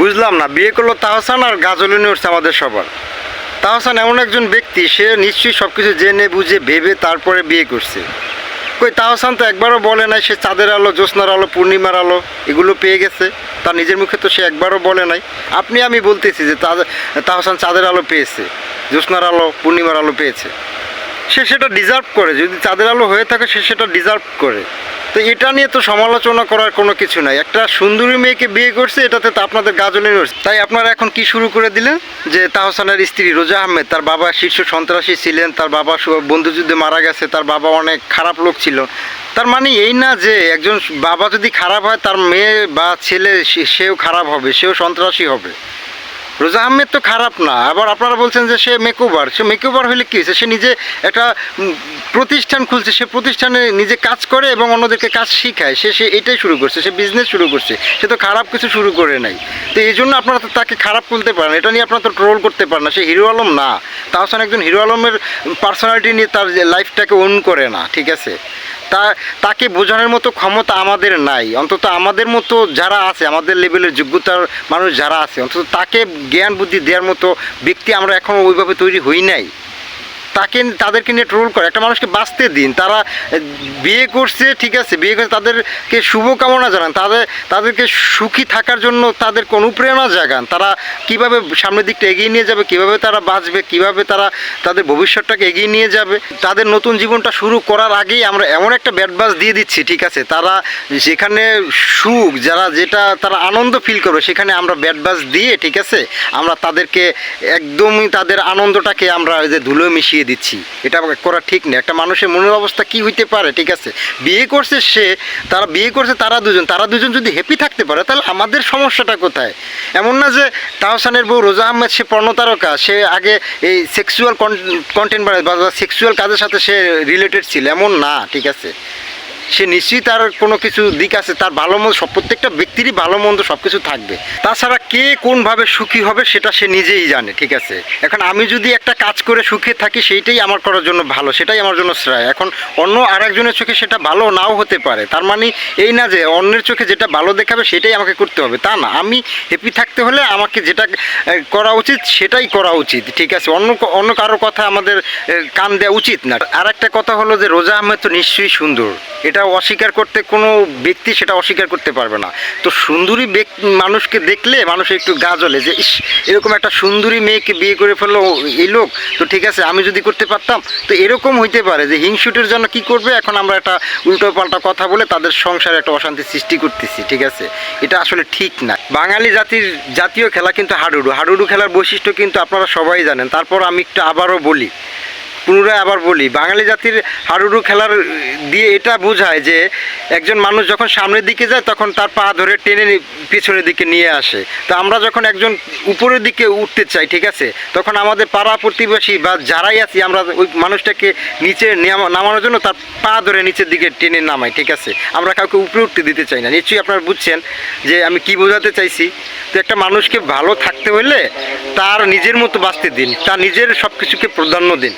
বুঝলাম না, বিয়ে করল তাহসান আর গাজলিনী উঠছে আমাদের সবার। তাহসান এমন একজন ব্যক্তি, সে নিশ্চয়ই সব কিছু জেনে, বুঝে, ভেবে তারপরে বিয়ে করছে। কই, তাহসান তো একবারও বলে নাই, সে চাঁদের আলো, জ্যোৎস্নার আলো, পূর্ণিমার আলো, এগুলো পেয়ে গেছে। তার নিজের মুখে তো সে একবারও বলে নাই। আপনি, আমি বলতেছি যে তাহসান চাঁদের আলো পেয়েছে, জ্যোৎস্নার আলো, পূর্ণিমার আলো পেয়েছে। সে সেটা ডিজার্ভ করে, যদি চাঁদের আলো হয়ে থাকে, সে সেটা ডিজার্ভ করে। তো এটা নিয়ে তো সমালোচনা করার কোনো কিছু নাই। একটা সুন্দরী মেয়েকে বিয়ে করছে, এটাতে তো আপনাদের গাজনে রয়েছে তাই আপনারা এখন কি শুরু করে দিলেন? যে তাহসানের স্ত্রী রোজা আহমেদ, তার বাবা শীর্ষ সন্ত্রাসী ছিলেন, তার বাবা বন্ধুযুদ্ধে মারা গেছে, তার বাবা অনেক খারাপ লোক ছিল। তার মানে এই না যে একজন বাবা যদি খারাপ হয়, তার মেয়ে বা ছেলে সেও খারাপ হবে, সেও সন্ত্রাসী হবে। রোজা আহমেদ তো খারাপ না, আবার আপনারা বলছেন যে সে মেকওভার সে মেকওভার হলে কী? হয়েছে সে নিজে একটা প্রতিষ্ঠান খুলছে, সে প্রতিষ্ঠানে নিজে কাজ করে এবং অন্যদেরকে কাজ শিখায়। সে সে এটাই শুরু করছে, সে বিজনেস শুরু করছে। সে তো খারাপ কিছু শুরু করে নাই। তো এই জন্য আপনারা তো তাকে খারাপ বলতে পারেন এটা নিয়ে আপনারা তো ট্রোল করতে পারেন না। সে হিরো আলম না। তাহসান একজন হিরো আলমের পার্সোনালিটি নিয়ে তার লাইফটাকে ওন করে না, ঠিক আছে? তা, তাকে বোঝানোর মতো ক্ষমতা আমাদের নাই। অন্তত আমাদের মতো যারা আছে, আমাদের লেভেলের যোগ্যতার মানুষ যারা আছে, অন্তত তাকে জ্ঞান বুদ্ধি দেওয়ার মতো ব্যক্তি আমরা এখনও ওইভাবে তৈরি হই নাই। তাকে তাদেরকে নিয়ে ট্রোল করে। একটা মানুষকে বাঁচতে দিন। তারা বিয়ে করছে, ঠিক আছে, বিয়ে করছে, তাদেরকে শুভকামনা জানান। তাদের, তাদেরকে সুখী থাকার জন্য তাদের অনুপ্রেরণা জাগান। তারা কীভাবে সামনের দিকটা এগিয়ে নিয়ে যাবে, কীভাবে তারা বাঁচবে, কীভাবে তারা তাদের ভবিষ্যৎটাকে এগিয়ে নিয়ে যাবে। তাদের নতুন জীবনটা শুরু করার আগেই আমরা এমন একটা ব্যাটবাস দিয়ে দিচ্ছি, ঠিক আছে? তারা যেখানে সুখ, যারা যেটা তারা আনন্দ ফিল করবে, সেখানে আমরা ব্যাটবাস দিয়ে, ঠিক আছে? আমরা তাদেরকে একদমই তাদের আনন্দটাকে আমরা যে ধুলো মিশিয়ে দিচ্ছি। এটা করা ঠিক নেই। একটা মানুষের মনের অবস্থা কি হইতে পারে, ঠিক আছে? বিয়ে করছে সে, তারা বিয়ে করছে তারা দুজন। তারা দুজন যদি হ্যাপি থাকতে পারে, তাহলে আমাদের সমস্যাটা কোথায়? এমন না যে তাহসানের বউ রোজা আহমেদ, সে পর্ণতারকা, সে আগে এই সেক্সুয়াল কন্টেন্ট বা সেক্সুয়াল কাজের সাথে সে রিলেটেড ছিল, এমন না, ঠিক আছে? সে নিশ্চয়ই তার কোনো কিছু দিক আছে, তার ভালো মন্দ সব, প্রত্যেকটা ব্যক্তিরই ভালো মন্দ সব কিছু থাকবে। তাছাড়া কে কোনভাবে সুখী হবে সেটা সে নিজেই জানে, ঠিক আছে? এখন আমি যদি একটা কাজ করে সুখে থাকি, সেইটাই আমার করার জন্য ভালো, সেটাই আমার জন্য শ্রেয়। এখন অন্য আরেকজনের চোখে সেটা ভালো নাও হতে পারে। তার মানে এই না যে অন্যের চোখে যেটা ভালো দেখাবে, সেটাই আমাকে করতে হবে। তা না, আমি হ্যাপি থাকতে হলে আমাকে যেটা করা উচিত, সেটাই করা উচিত, ঠিক আছে? অন্য অন্য কারও কথা আমাদের কান দেওয়া উচিত না। আর একটা কথা হলো যে, রোজা আহমেদ তো নিশ্চয়ই সুন্দর। এটা অস্বীকার করতে কোনো ব্যক্তি সেটা অস্বীকার করতে পারবে না। তো সুন্দরী মানুষকে দেখলে মানুষের একটু গা জ্বলে যে, ইস, এরকম একটা সুন্দরী মেয়েকে বিয়ে করে ফেলল এই লোক, তো ঠিক আছে, আমি যদি করতে পারতাম। তো এরকম হইতে পারে যে, হিংসুটের জন্য কি করবে? এখন আমরা একটা উল্টো পাল্টা কথা বলে তাদের সংসারে একটা অশান্তি সৃষ্টি করতেছি, ঠিক আছে? এটা আসলে ঠিক না। বাঙালি জাতির জাতীয় খেলা কিন্তু হাডুডু। হাডুডু খেলার বৈশিষ্ট্য কিন্তু আপনারা সবাই জানেন। তারপর আমি একটু আবারও বলি পুনরায় আবার বলি, বাঙালি জাতির হাডুডু খেলার দিয়ে এটা বোঝায় যে একজন মানুষ যখন সামনের দিকে যায় তখন তার পা ধরে টেনে পিছনের দিকে নিয়ে আসে। তো আমরা যখন একজন উপরের দিকে উঠতে চাই, ঠিক আছে? তখন আমাদের পাড়া প্রতিবেশী বা যারাই আছি, আমরা ওই মানুষটাকে নিচে নামানোর জন্য তার পা ধরে নিচের দিকে টেনে নামাই, ঠিক আছে? আমরা কাউকে উপরে উঠতে দিতে চাই না। নিশ্চয়ই আপনারা বুঝছেন যে আমি কি বোঝাতে চাইছি? তো একটা মানুষকে ভালো থাকতে হলে তার নিজের মতো বাঁচতে দিন, তার নিজের সব কিছুকে প্রাধান্য দিন।